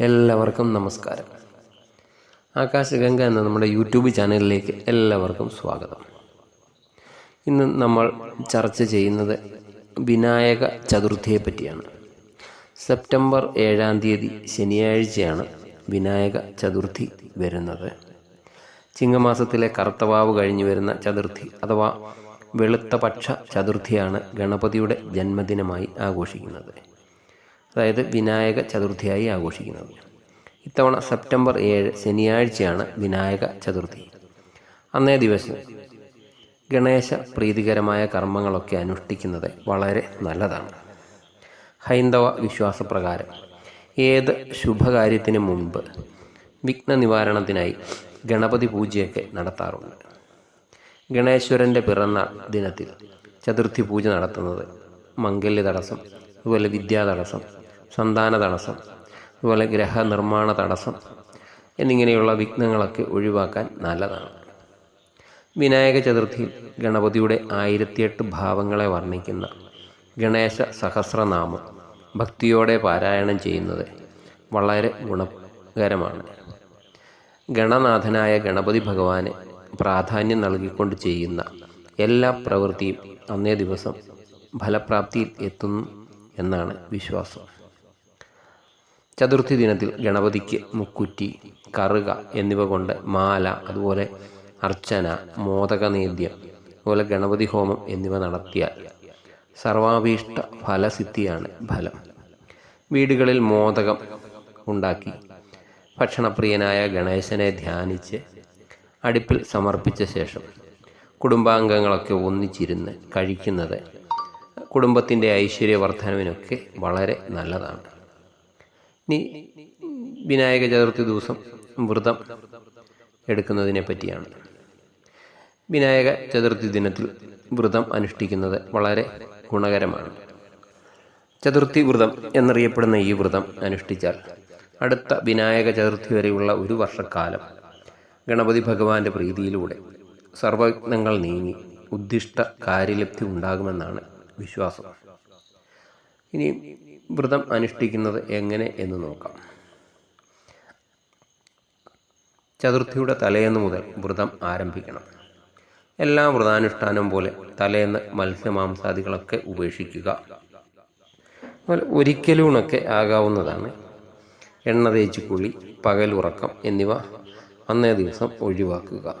എല്ലാവർക്കും നമസ്കാരം. ആകാശഗംഗ എന്ന നമ്മുടെ യൂട്യൂബ് ചാനലിലേക്ക് എല്ലാവർക്കും സ്വാഗതം. ഇന്ന് നമ്മൾ ചർച്ച ചെയ്യുന്നത് വിനായക ചതുർത്ഥിയെ പറ്റിയാണ്. സെപ്റ്റംബർ ഏഴാം തീയതി ശനിയാഴ്ചയാണ് വിനായക ചതുർത്ഥി വരുന്നത്. ചിങ്ങമാസത്തിലെ കറുത്തവാവ് കഴിഞ്ഞു വരുന്ന ചതുർത്ഥി അഥവാ വെളുത്ത പക്ഷ ചതുർത്ഥിയാണ് ഗണപതിയുടെ ജന്മദിനമായി ആഘോഷിക്കുന്നത്. അതായത് വിനായക ചതുർത്ഥിയായി ആഘോഷിക്കുന്നത്. ഇത്തവണ സെപ്റ്റംബർ ഏഴ് ശനിയാഴ്ചയാണ് വിനായക ചതുർത്ഥി. അന്നേ ദിവസം ഗണേശ പ്രീതികരമായ കർമ്മങ്ങളൊക്കെ അനുഷ്ഠിക്കുന്നത് വളരെ നല്ലതാണ്. ഹൈന്ദവ വിശ്വാസപ്രകാരം ഏത് ശുഭകാര്യത്തിനു മുൻപ് വിഘ്ന നിവാരണത്തിനായി ഗണപതി പൂജയൊക്കെ നടത്താറുണ്ട്. ഗണേശ്വരന്റെ പിറന്നാൾ ദിനത്തിൽ ചതുർത്ഥി പൂജ നടത്തുന്നത് മംഗല്യ തടസ്സം അതുപോലെ വിദ്യാ തടസ്സം സന്താന തടസ്സം അതുപോലെ ഗ്രഹനിർമ്മാണ തടസ്സം എന്നിങ്ങനെയുള്ള വിഘ്നങ്ങളൊക്കെ ഒഴിവാക്കാൻ നല്ലതാണ്. വിനായക ചതുർത്ഥിയിൽ ഗണപതിയുടെ ആയിരത്തിയെട്ട് ഭാവങ്ങളെ വർണിക്കുന്ന ഗണേശ സഹസ്രനാമം ഭക്തിയോടെ പാരായണം ചെയ്യുന്നത് വളരെ ഗുണകരമാണ്. ഗണനാഥനായ ഗണപതി ഭഗവാന് പ്രാധാന്യം നൽകിക്കൊണ്ട് ചെയ്യുന്ന എല്ലാ പ്രവൃത്തിയും അന്നേ ദിവസം ഫലപ്രാപ്തിയിൽ എത്തുന്നു എന്നാണ് വിശ്വാസം. ചതുർത്ഥി ദിനത്തിൽ ഗണപതിക്ക് മുക്കുറ്റി കറുക എന്നിവ കൊണ്ട് മാല അതുപോലെ അർച്ചന മോദക നേദ്യം അതുപോലെ ഗണപതി ഹോമം എന്നിവ നടത്തിയാൽ സർവാഭീഷ്ട ഫലസിദ്ധിയാണ് ഫലം. വീടുകളിൽ മോദകം ഉണ്ടാക്കി ഭക്ഷണപ്രിയനായ ഗണേശനെ ധ്യാനിച്ച് അടുപ്പിൽ സമർപ്പിച്ച ശേഷം കുടുംബാംഗങ്ങളൊക്കെ ഒന്നിച്ചിരുന്ന് കഴിക്കുന്നത് കുടുംബത്തിന്റെ ഐശ്വര്യവർദ്ധനവിനൊക്കെ വളരെ നല്ലതാണ്. ഇനി വിനായക ചതുർത്ഥി ദിവസം വ്രതം എടുക്കുന്നതിനെ പറ്റിയാണ്. വിനായക ചതുർത്ഥി ദിനത്തിൽ വ്രതം അനുഷ്ഠിക്കുന്നത് വളരെ ഗുണകരമാണ്. ചതുർത്ഥി വ്രതം എന്നറിയപ്പെടുന്ന ഈ വ്രതം അനുഷ്ഠിച്ചാൽ അടുത്ത വിനായക ചതുർത്ഥി വരെയുള്ള ഒരു വർഷക്കാലം ഗണപതി ഭഗവാന്റെ പ്രീതിയിലൂടെ സർവജ്ഞങ്ങൾ നീങ്ങി ഉദ്ദിഷ്ട കാര്യലബ്ധി ഉണ്ടാകുമെന്നാണ് വിശ്വാസം. ഇനി വ്രതം അനുഷ്ഠിക്കുന്നത് എങ്ങനെ എന്ന് നോക്കാം. ചതുർത്ഥിയുടെ തലേന്ന് മുതൽ വ്രതം ആരംഭിക്കണം. എല്ലാ വ്രതാനുഷ്ഠാനം പോലെ തലേന്ന് മത്സ്യമാംസാദികളൊക്കെ ഉപേക്ഷിക്കുക. അതുപോലെ ഒരിക്കലൂണൊക്കെ ആകാവുന്നതാണ്. എണ്ണ തേച്ച് കുളി പകലുറക്കം എന്നിവ അന്നേ ദിവസം ഒഴിവാക്കുക.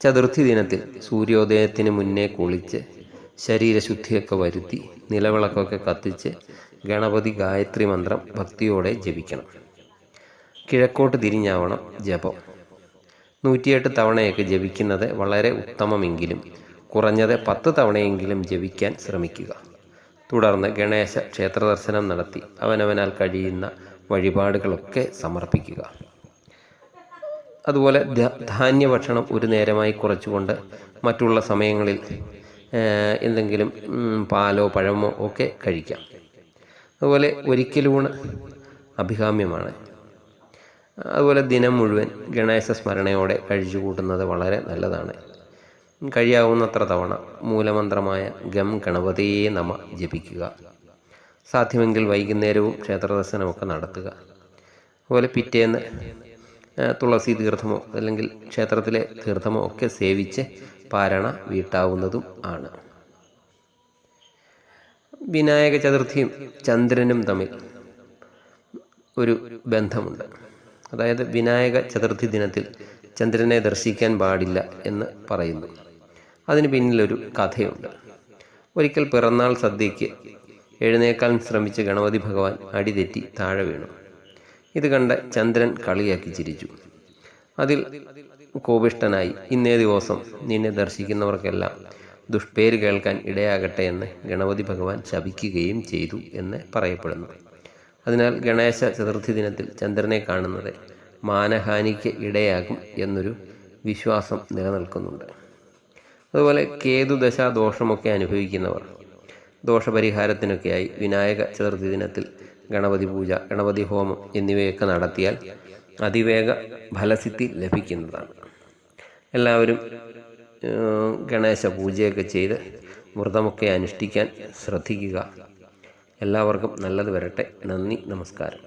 ചതുർത്ഥി ദിനത്തിൽ സൂര്യോദയത്തിന് മുന്നേ കുളിച്ച് ശരീരശുദ്ധിയൊക്കെ വരുത്തി നിലവിളക്കൊക്കെ കത്തിച്ച് ഗണപതി ഗായത്രി മന്ത്രം ഭക്തിയോടെ ജപിക്കണം. കിഴക്കോട്ട് തിരിഞ്ഞാവണം ജപം. നൂറ്റിയെട്ട് തവണയൊക്കെ ജപിക്കുന്നത് വളരെ ഉത്തമമെങ്കിലും കുറഞ്ഞത് പത്ത് തവണയെങ്കിലും ജപിക്കാൻ ശ്രമിക്കുക. തുടർന്ന് ഗണേശ ക്ഷേത്ര ദർശനം നടത്തി അവനവനാൽ കഴിയുന്ന വഴിപാടുകളൊക്കെ സമർപ്പിക്കുക. അതുപോലെ ധാന്യ ഭക്ഷണം ഒരു നേരമായി കുറച്ചുകൊണ്ട് മറ്റുള്ള സമയങ്ങളിൽ എന്തെങ്കിലും പാലോ പഴമോ ഒക്കെ കഴിക്കാം. അതുപോലെ ഒരിക്കലൂണ് അഭികാമ്യമാണ്. അതുപോലെ ദിനം മുഴുവൻ ഗണേശ സ്മരണയോടെ കഴിച്ചു കൂട്ടുന്നത് വളരെ നല്ലതാണ്. കഴിയാവുന്നത്ര തവണ മൂലമന്ത്രമായ ഗം ഗണപതിയെ നമ ജപിക്കുക. സാധ്യമെങ്കിൽ വൈകുന്നേരവും ക്ഷേത്രദർശനമൊക്കെ നടത്തുക. അതുപോലെ പിറ്റേന്ന് തുളസി തീർത്ഥമോ അല്ലെങ്കിൽ ക്ഷേത്രത്തിലെ തീർത്ഥമോ ഒക്കെ സേവിച്ച് പാരണ വീട്ടാവുന്നതും ആണ്. വിനായക ചതുർത്ഥിയും ചന്ദ്രനും തമ്മിൽ ഒരു ബന്ധമുണ്ട്. അതായത് വിനായക ചതുർത്ഥി ദിനത്തിൽ ചന്ദ്രനെ ദർശിക്കാൻ പാടില്ല എന്ന് പറയുന്നു. അതിന് പിന്നിലൊരു കഥയുണ്ട്. ഒരിക്കൽ പിറന്നാൾ സദ്യയ്ക്ക് എഴുന്നേക്കാൻ ശ്രമിച്ച ഗണപതി ഭഗവാൻ അടിതെറ്റി താഴെ വീണു. ഇത് കണ്ട ചന്ദ്രൻ കളിയാക്കി ചിരിച്ചു. അതിൽ കോപിഷ്ടനായി ഇന്നേ ദിവസം നിന്നെ ദർശിക്കുന്നവർക്കെല്ലാം ദുഷ്പേര് കേൾക്കാൻ ഇടയാകട്ടെ എന്ന് ഗണപതി ഭഗവാൻ ശപിക്കുകയും ചെയ്തു എന്ന് പറയപ്പെടുന്നു. അതിനാൽ ഗണേശ ചതുർത്ഥി ദിനത്തിൽ ചന്ദ്രനെ കാണുന്നത് മാനഹാനിക്ക് ഇടയാകും എന്നൊരു വിശ്വാസം നിലനിൽക്കുന്നുണ്ട്. അതുപോലെ കേതുദശ ദോഷമൊക്കെ അനുഭവിക്കുന്നവർ ദോഷപരിഹാരത്തിനൊക്കെയായി വിനായക ചതുർത്ഥി ദിനത്തിൽ ഗണപതി പൂജ ഗണപതി ഹോമം എന്നിവയൊക്കെ നടത്തിയാൽ അതിവേഗ ഫലസിദ്ധി ലഭിക്കുന്നതാണ്. എല്ലാവരും ഗണേശ പൂജയൊക്കെ ചെയ്ത് വ്രതമൊക്കെ അനുഷ്ഠിക്കാൻ ശ്രദ്ധിക്കുക. എല്ലാവർക്കും നല്ലത് വരട്ടെ. നന്ദി നമസ്കാരം.